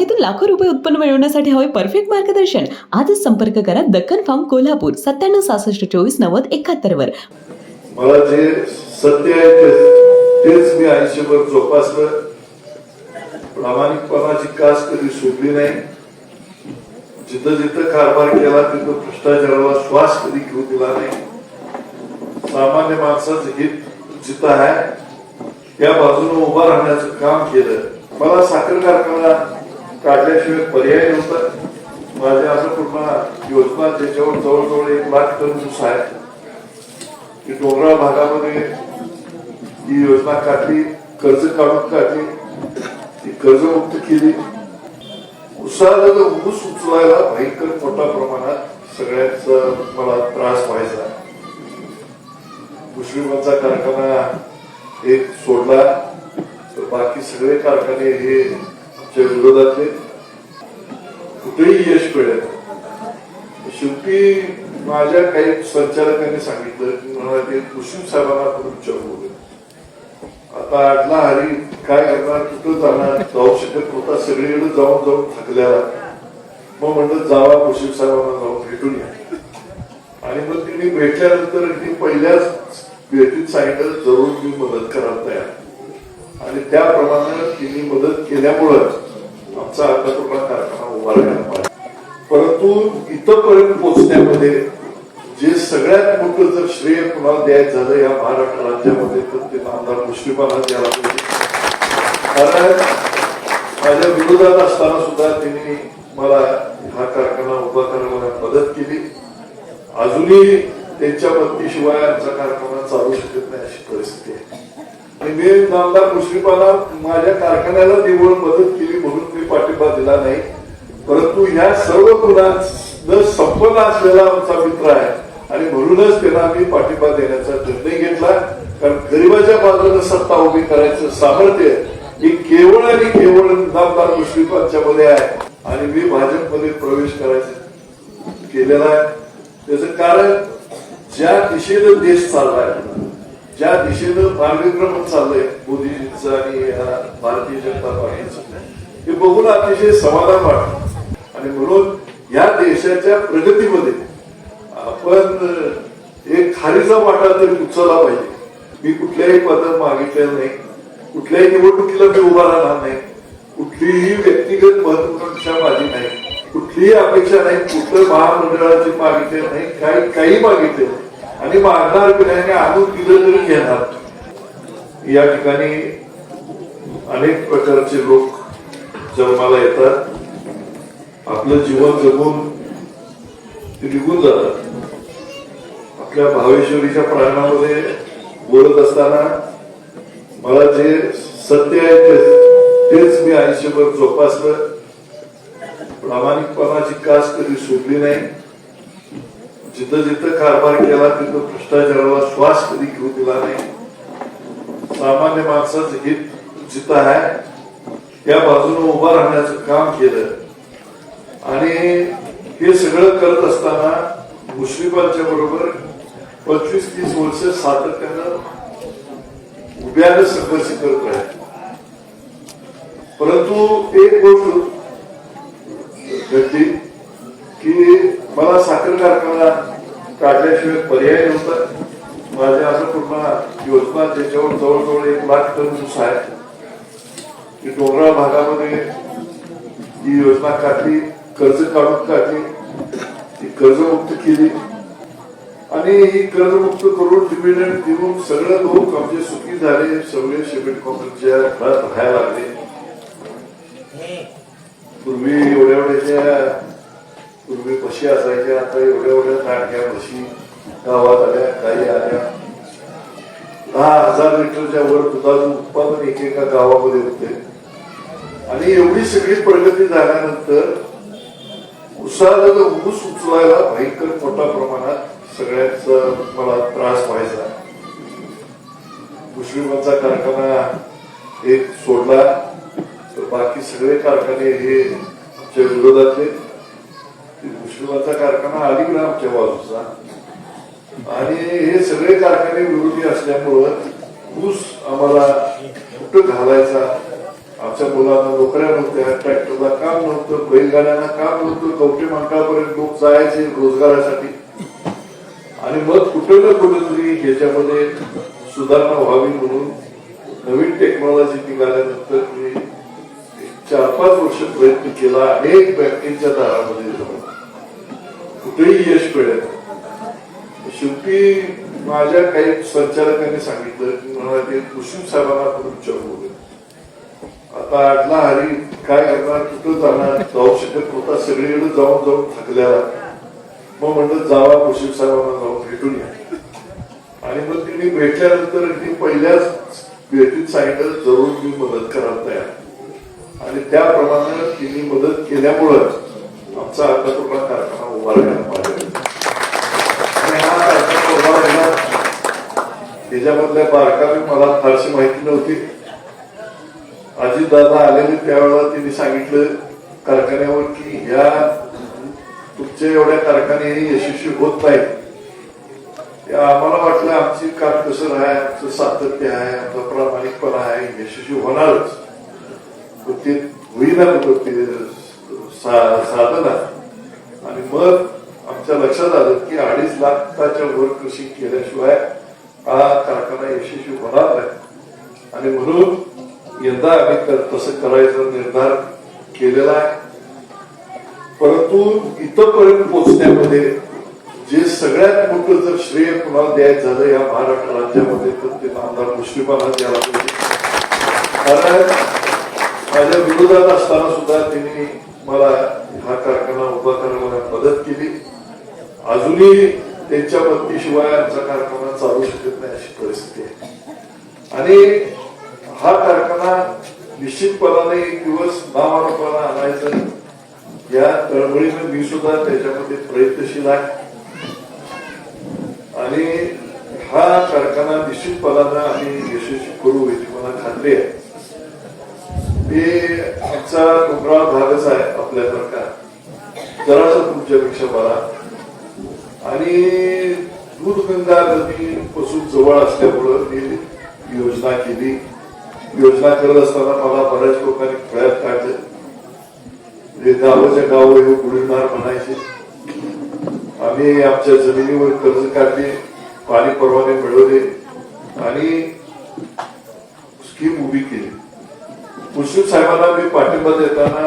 बागेतून लाखो रुपये उत्पन्न मिळवण्यासाठी हवे परफेक्ट मार्गदर्शन. आजच संपर्क करा दक्कन फार्म कोल्हापूर सत्त्याण्णव सहासष्ट चोवीस नव्वद एकाहत्तर वर. मला जे सत्य आहे तेच मी आयुष्यभर जोपासलं. प्रामाणिकपणाची कास कधी सोडली नाही. जिथं जिथं कारभार केला तिथं भ्रष्टाचाराला श्वास कधी घेऊ दिला नाही. सामान्य माणसाचं हित जिथं आहे त्या बाजूने उभा राहण्याचं काम केलं. मला साखर कारखाना काढल्याशिवाय पर्याय नव्हता. माझ्या अन्नपूर्णा योजना त्याच्यावर जवळजवळ एक लाख टन ऊस आहे. की डोंगराळ भागामध्ये ही योजना काढली कर्ज काढून काढली ती कर्जमुक्त केली. उसाला जर ऊस उचलायला भयंकर मोठ्या प्रमाणात सगळ्याच मला त्रास व्हायचा. मुस्लिमांचा कारखाना एक सोडला तर बाकी सगळे कारखाने हे च्या विरोधातले कुठेही यश मिळेल शेवटी माझ्या काही संचालकांनी सांगितलं की ते मुस्लिम साहेबांना आपण विचारू आता आठला हरी काय करणार कुठं जाणार जाऊ शकत होता सगळीकडे जाऊन जाऊन थकल्याला मग म्हणलं जावा कृषी साहेबांना जाऊन भेटून या. आणि मग तिने भेटल्यानंतर ती पहिल्याच भेटीत सांगितलं जरूर मी मदत करायला तयार. आणि त्याप्रमाणे तिने मदत केल्यामुळं आमचा अन्नपूर्णा कारखाना उभा राहिला पाहिजे. परंतु इथंपर्यंत पोचण्यामध्ये जे सगळ्यात मोठं जर श्रेय कुणाला द्यायचं झालं या महाराष्ट्र राज्यामध्ये तर ते आमदार मुश्रीफांना द्यायला पाहिजे. कारण माझ्या विरोधात असताना सुद्धा त्यांनी मला हा कारखाना उभा करायला मदत केली. अजूनही त्यांच्या मदतीशिवाय आमचा कारखाना चालू शकत नाही अशी परिस्थिती आहे. आणि मी आमदार मुश्रीफांना माझ्या कारखान्याला निवड मदत केली म्हणून पाठिंबा दिला नाही. परंतु ह्या सर्व गुणांना संपन्न असलेला आमचा मित्र आहे. आणि म्हणूनच त्यांना आम्ही पाठिंबा देण्याचा निर्णय घेतला. कारण गरिबाच्या बाजूने सत्ता उभी करायचं सामर्थ्य हे केवळ आणि केवळ नामदार मुश्रीफांच्या मध्ये आहे. आणि मी भाजपमध्ये प्रवेश करायचं केलेला आहे. त्याच कारण ज्या दिशेनं देश चाललाय ज्या दिशेनं मार्गक्रमण चाललंय मोदीजींचं आणि भारतीय जनता पार्टीचं हे बघून अतिशय समाधान वाटत. आणि म्हणून या देशाच्या प्रगतीमध्ये आपण एक खारीचा वाटा तरी उचलला पाहिजे. मी कुठल्याही पदक मागितलेलं नाही. कुठल्याही निवडणुकीला मी उभा राहणार नाही. कुठलीही व्यक्तिगत महत्वाकांक्षा माझी नाही. कुठलीही अपेक्षा नाही. कुठलं महामंडळाची मागितले नाही. काही काही मागितले नाही. आणि मागणार पिढ्याने नाही आणून दिलं तरी घेणार. या ठिकाणी अनेक प्रकारचे लोक जन्माला येतात आपलं जीवन जगून ते निघून जातात. आपल्या भावेश्वरीच्या प्राणामध्ये बोलत असताना मला जे सत्य आहे ते- तेच मी आयुष्यभर जोपासलं. प्रामाणिकपणाची कास कधी सोडली नाही. जिथं जिथं कारभार केला तिथं भ्रष्टाचाराला श्वास कधी घेऊ दिला नाही. सामान्य माणसाचं हित जिथं आहे या बाजूने उभा राहण्याचं काम केलं. आणि हे सगळं करत असताना मुश्रीफांच्या बरोबर पंचवीस तीस वर्ष सातत्यानं उभ्यानं संघर्ष करत राहील. परंतु एक गोष्ट घडली की मला साखर कारखाना काढल्याशिवाय पर्याय नव्हता. माझ्या अन्नपूर्णा योजना त्याच्यावर जवळजवळ एक लाख टन ऊस आहे. की डोंगराळ भागामध्ये ही योजना काढली कर्ज काढून काढली ती कर्जमुक्त केली. आणि ही कर्जमुक्त करून डिव्हिडंड देऊन सगळं लोक आमचे सुखी झाले. सगळे सिमेंट कंपनीच्या घरात राहायला लागले. पूर्वी एवढ्या एवढ्याच्या पूर्वी म्हशी असायच्या आता एवढ्या एवढ्या नाटक्या म्हशी गावात आल्या काही आल्या. दहा हजार लिटरच्या वर दुधाचं उत्पादन एकेका गावामध्ये होते. आणि एवढी सगळी प्रगती झाल्यानंतर उसाला जर ऊस उचलायला भयंकर मोठ्या प्रमाणात सगळ्याच मला त्रास व्हायचा. मुस्लिमांचा कारखाना एक सोडला तर बाकी सगळे कारखाने हे आमच्या विरोधातले. मुस्लिमांचा कारखाना अलीकडे आमच्या बाजूचा. आणि हे सगळे कारखाने विरोधी असल्यामुळं ऊस आम्हाला कुठं घालायचा? आमच्या मुलांना नोकऱ्या नव्हत्या ट्रॅक्टरला काम नव्हतं बैलगाड्यांना काम नव्हतं कवठे मंडळापर्यंत लोक जायचे रोजगारासाठी आणि मग कुठे ना कुठेतरी ह्याच्यामध्ये सुधारणा व्हावी म्हणून नवीन टेक्नॉलॉजी निघाल्यानंतर मी चार पाच वर्ष प्रयत्न केला अनेक बँकेच्या दारामध्ये जाऊन कुठेही यश मिळेल शेवटी माझ्या काही संचालकांनी सांगितलं की मला ते कृषी साहेबांना आपण विचारू पाडला हरी काय करणार? कुठं जाणार. जाऊ शकत होता सगळीकडे जाऊन जाऊन थकल्याला मग म्हणलं जावा कुसुम साहेबांना जाऊन भेटून या. आणि मग तिने भेटल्यानंतर ती पहिल्याच भेटीत सांगितलं जरूर मी मदत करायला तयार. आणि त्याप्रमाणे तिने मदत केल्यामुळं आमचा आता कारखाना उभा राहायला पाहिजे आणि हा कारखाना उभा राहिला. त्याच्यामधल्या बारकावी मला फारशी माहिती नव्हती. दादा आलेले त्यावेळेला त्यांनी सांगितलं कारखान्यावर की ह्या तुमच्या एवढ्या कारखाने यशस्वी होत नाहीत आम्हाला वाटलं आमची काम कसं आहे आमचं सातत्य आहे आमचा प्रामाणिकपणा आहे यशस्वी होणारच. पण ते होईना ते सा- साधन आणि मग आमच्या लक्षात आलं की अडीच लाखाच्या वर कृषी केल्याशिवाय हा कारखाना यशस्वी होणार नाही. आणि म्हणून यंदा आम्ही तसं करायचा निर्धार केलेला आहे. परंतु इथंपर्यंत पोहोचण्यामध्ये जे सगळ्यात मोठं जर श्रेय कुणाला द्यायचं झालं या महाराष्ट्र राज्यामध्ये तर ते आमदार मुश्रीफांना द्यायला पाहिजे. कारण माझ्या विरोधात असताना सुद्धा त्यांनी मला हा कारखाना उभा करायला मदत केली. अजूनही त्यांच्या मदतीशिवाय आमचा कारखाना चालू शकत नाही अशी परिस्थिती आहे. आणि हा कारखाना निश्चितपणाने एक दिवस नावारूपाला आणायचं या तळमळीनं मी सुद्धा त्याच्यामध्ये प्रयत्नशील आहे. आणि हा कारखाना निश्चितपणानं आम्ही यशस्वी करू याची मला खात्री आहे. ते आमचा डोंगराळ भागच आहे आपल्यासारखा. जरासा तुमच्यापेक्षा बरा. आणि दूधगंगा नदी पासून जवळ असल्यामुळं ही योजना केली. योजना करत असताना मला बऱ्याच लोकांनी खेळात काढले. म्हणजे गावाच्या गाव हे बुडणार म्हणायचे. आम्ही आमच्या जमिनीवर कर्ज काढले पाणी परवाने मिळवले आणि स्कीम उभी केली. मुश्रीफ साहेबांना मी पाठिंबा देताना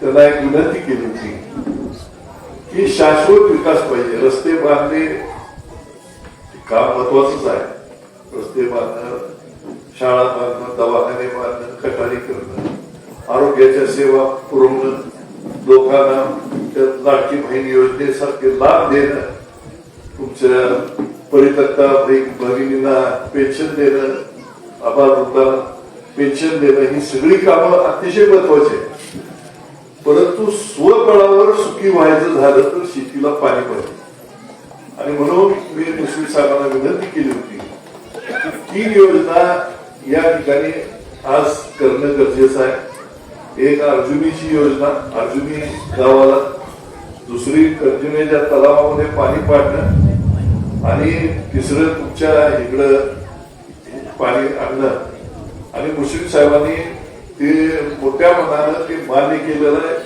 त्यांना एक विनंती केली होती की शाश्वत विकास पाहिजे. रस्ते बांधणे काम महत्वाचंच आहे. रस्ते बांधणं शाळा बांधणं दवाखाने बांधणं कटारी करणं आरोग्याच्या सेवा पुरवणं लोकांना त्या लाडकी बहीण योजनेसारखे लाभ देणं तुमच्या परितक्ता भगिनींना पेन्शन देणं आबालवृद्धांना पेन्शन देणं ही सगळी कामं अतिशय महत्वाची आहेत. परंतु स्वबळावर सुखी व्हायचं झालं तर शेतीला पाणी पाहिजे. आणि म्हणून मी दुसरी साहेबांना विनंती केली होती तीन योजना या ठिकाणी आज करणं गरजेचं आहे. एक अर्जुनीची योजना अर्जुनी गावाला दुसरी अर्जुनीच्या तलावामध्ये पाणी पाडणं आणि तिसरं तुमच्या इकडं पाणी आणणं. आणि मुश्रीफ साहेबांनी ते मोठ्या मनानं ते मान्य केलेलं आहे.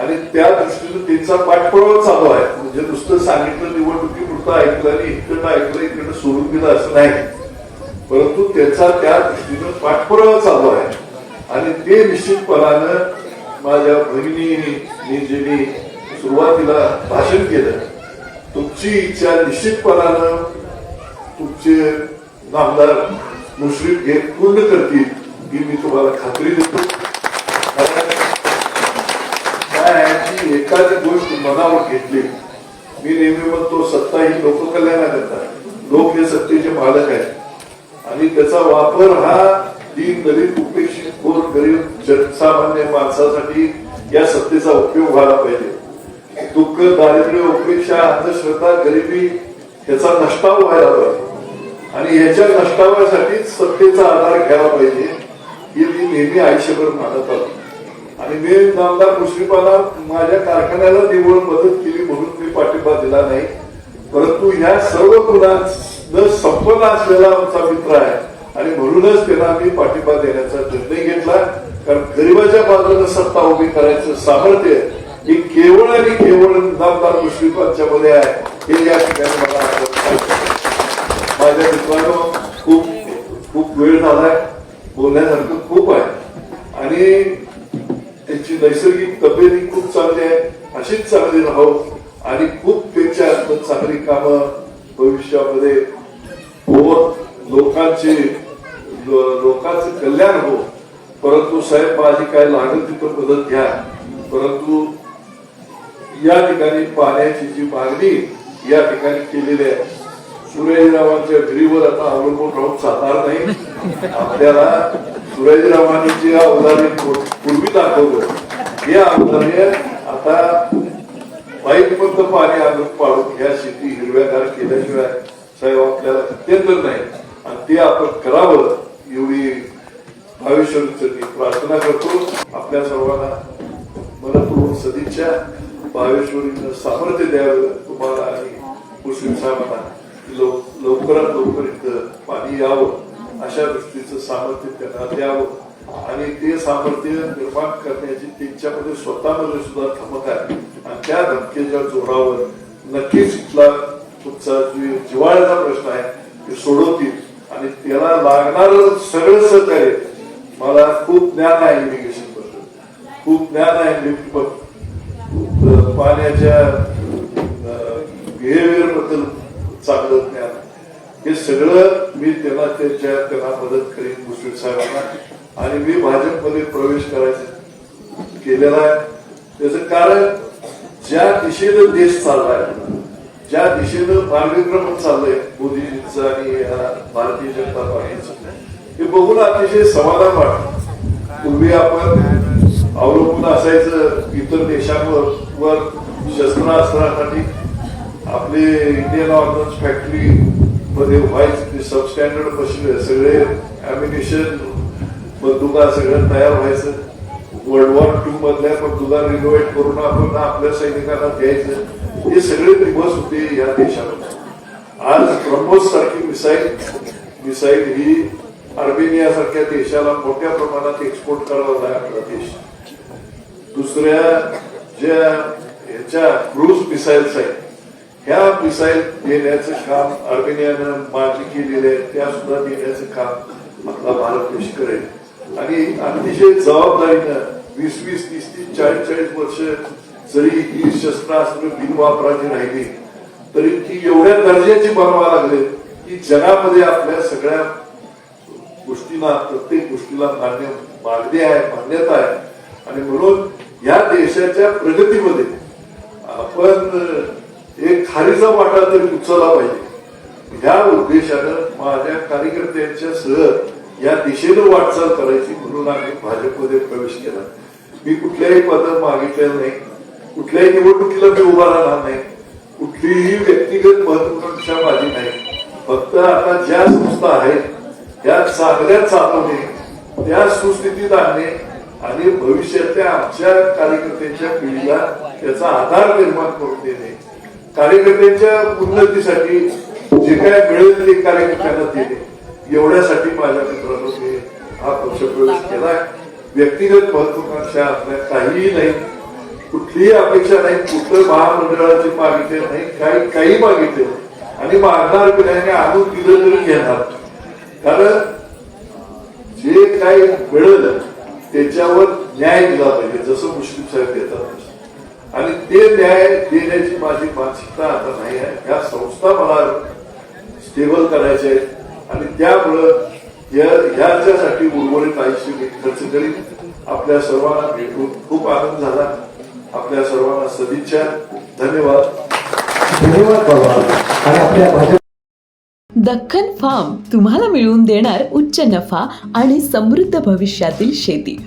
आणि त्या दृष्टीनं त्यांचा पाठपुरावा चालू आहे. म्हणजे नुसतं सांगितलं निवडणुकीपुरतं ऐकलं आणि इकडं ऐकलं इकडं सोडून दिलं असं नाही. परंतु त्याचा त्या दृष्टीनं पाठपुरावा चालू आहे. आणि ते निश्चितपणानं माझ्या भगिनींनी जे मी सुरुवातीला भाषण केलं तुमची इच्छा निश्चितपणानं तुमचे नामदार मुश्रीफ घेत पूर्ण करतील ही मी तुम्हाला खात्री देतो. कारण एखादी गोष्ट मनावर घेतली. मी नेहमी म्हणतो सत्ता ही लोककल्याणाकरता. लोक हे सत्तेचे मालक आहेत. आणि त्याचा वापर हा दीन दलित उपेक्षित गोर गरीब जनसामान्य माणसासाठी या सत्तेचा उपयोग व्हायला पाहिजे. दुःख दारिद्र्य उपेक्षा अंधश्रद्धा गरिबी ह्याचा नष्टाव व्हायला पाहिजे. आणि ह्याच्या नष्टाव्यासाठीच सत्तेचा आधार घ्यायला पाहिजे हे मी नेहमी आयुष्यभर मानत आलो. आणि मी नामदार मुश्रीफाला माझ्या कारखान्याला निवड मदत केली म्हणून मी पाठिंबा दिला नाही. परंतु ह्या सर्व न संपन्न असलेला आमचा मित्र आहे. आणि म्हणूनच त्यांना आम्ही पाठिंबा देण्याचा निर्णय घेतला. कारण गरिबाच्या बाजूला सत्ता उभी करायचं सामर्थ्य हे केवळ आणि केवळ नामदार मुश्रीफांच्या मध्ये आहे. हे या ठिकाणी मला माझ्या मित्रांनो खूप खूप वेळ झालाय. बोलण्यासारखं खूप आहे. आणि त्यांची नैसर्गिक तब्येत ही खूप चांगली आहे. अशीच चांगली राहो. आणि खूप त्यांच्या चांगली कामं भविष्यामध्ये होत लोकांचे कल्याण हो. परंतु साहेब माझी काय लागेल तिथं मदत घ्या. परंतु या ठिकाणी पाण्याची जी मागणी या ठिकाणी केलेली आहे. सुरेशरावांच्या विहिरीवर आता अवलंबून राहून चालणार नाही. आपल्याला सुरेशरावांनी जे अवधारे पूर्वी दाखवलं हे अवधारे आता पाईप पाणी आणून पाडून ह्या शेती हिरव्यागार केल्याशिवाय साहेब आपल्याला अत्यंत नाही. आणि ते आपण करावं एवढी भावेश्वरीचं प्रार्थना करतो. आपल्या सर्वांना मनपूर्वक सदिच्छा. भावेश्वरीनं सामर्थ्य द्यावं. तुम्हाला आणि मुस्लिम साहेबांना लवकरात लवकर इथं पाणी यावं. अशा दृष्टीचं सामर्थ्य त्यांना द्यावं. आणि ते सामर्थ्य निर्माण करण्याची त्यांच्यामध्ये स्वतःमध्ये सुद्धा धमक आहे. आणि त्या धमकेच्या जोरावर नक्कीच इथला जिवाळ्याचा प्रश्न आहे ते सोडवतील. आणि त्याला लागणार सगळं सहकार्य मला खूप ज्ञान आहे इरिगेशनबद्दल. खूप ज्ञान आहे पाण्याच्या बिहेवियरबद्दल चांगलं ज्ञान. हे सगळं मी त्यांना त्यांच्या त्यांना मदत करीन मुस्लिम साहेबांना. आणि मी भाजपमध्ये प्रवेश करायचा केलेला आहे. त्याचं कारण ज्या दिशेनं देश चालला आहे ज्या दिशेनं मार्गक्रमण चाललंय मोदीजींचं आणि भारतीय जनता पार्टीचं हे बघून अतिशय समाधान वाटत. पूर्वी आपण अवलंबून असायचं इतर देशांवर वर शस्त्रास्त्रासाठी. आपले इंडियन ऑर्गन्स फॅक्टरी मध्ये व्हायचं सबस्टँडर्ड बसले सगळे अॅम्युनेशन बंदुका सगळं तयार व्हायचं. वर्ल्ड वॉर टू मधल्या बंदुका रिनोव्हेट करून आपण आपल्या सैनिकांना द्यायचं. हे सगळे दिवस होते या देशामध्ये. आज ब्रह्मोस सारखी मिसाईल मिसाईल ही अर्मेनिया सारख्या देशाला मोठ्या प्रमाणात एक्सपोर्ट करावा लागला देश. दुसऱ्या ज्या ह्याच्या क्रूज मिसाईल्स आहेत ह्या मिसाईल देण्याचं काम अर्मेनियानं मागणी केलेली आहे त्या सुद्धा देण्याचं काम आपला भारत देश करेल. आणि अतिशय जबाबदारीनं वीस वीस तीस तीस चाळीस चाळीस वर्ष जरी ही शस्त्रास्त्र बिनवापराची राहिली तरी ती एवढ्या दर्जाची बनवा लागले की जगामध्ये आपल्या सगळ्या गोष्टीला प्रत्येक गोष्टीला मान्य मागणी आहे मान्यता आहे. आणि म्हणून या देशाच्या प्रगतीमध्ये आपण एक खारीचा वाटा तरी उचलला पाहिजे. ह्या उद्देशानं माझ्या कार्यकर्त्यांच्या सह या दिशेनं वाटचाल करायची म्हणून आम्ही भाजपमध्ये प्रवेश केला. मी कुठल्याही पद मागितलेलं नाही. कुठल्याही निवडणुकीला मी उभा राहणार नाही. कुठलीही व्यक्तिगत महत्वाकांक्षा माझी नाही. फक्त आता ज्या संस्था आहेत त्या चांगल्या चालवणे त्या सुस्थितीत आणणे आणि भविष्यातल्या आमच्या कार्यकर्त्यांच्या पिढीला त्याचा आधार निर्माण करून देणे. कार्यकर्त्यांच्या उन्नतीसाठी जे काय मिळेल ते कार्यकर्त्यांना देणे. एवढ्यासाठी माझ्या मित्रांनो मी हा पक्ष प्रवेश व्यक्तिगत महत्वाकांक्षा आपल्या काहीही नाही. कुठलीही अपेक्षा नाही कुठलं महामंडळाची मागितले नाही काही काही मागितले आणि मागणार बी नाही आणून दिलं तरी घेणार. कारण जे काही मिळलं त्याच्यावर न्याय दिला पाहिजे जसं मुस्लिम साहेब देतात. आणि ते न्याय देण्याची माझी मानसिकता आता नाही आहे. ह्या संस्था मला स्टेबल करायच्या आहेत आणि त्यामुळं ह्याच्यासाठी उर्वरित आयुष्य खर्च करीन. आपल्या सर्वांना भेटून खूप आनंद झाला. आपल्या सर्वांना सदिच्छा. धन्यवाद. धन्यवाद बाबा. आणि आपल्या दख्खन फार्म तुम्हाला मिळवून देणार उच्च नफा आणि समृद्ध भविष्यातील शेती.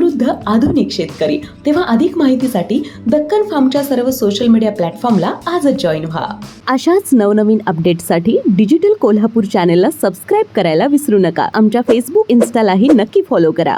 समृद्ध आधुनिक शेतकरी. तेव्हा अधिक माहितीसाठी दक्कन फार्मच्या सर्व सोशल मीडिया प्लॅटफॉर्मला आजच जॉईन व्हा. अशाच नवनवीन अपडेटसाठी डिजिटल कोल्हापूर चॅनेलला सबस्क्राईब करायला विसरू नका. आमच्या फेसबुक इन्स्टालाही नक्की फॉलो करा.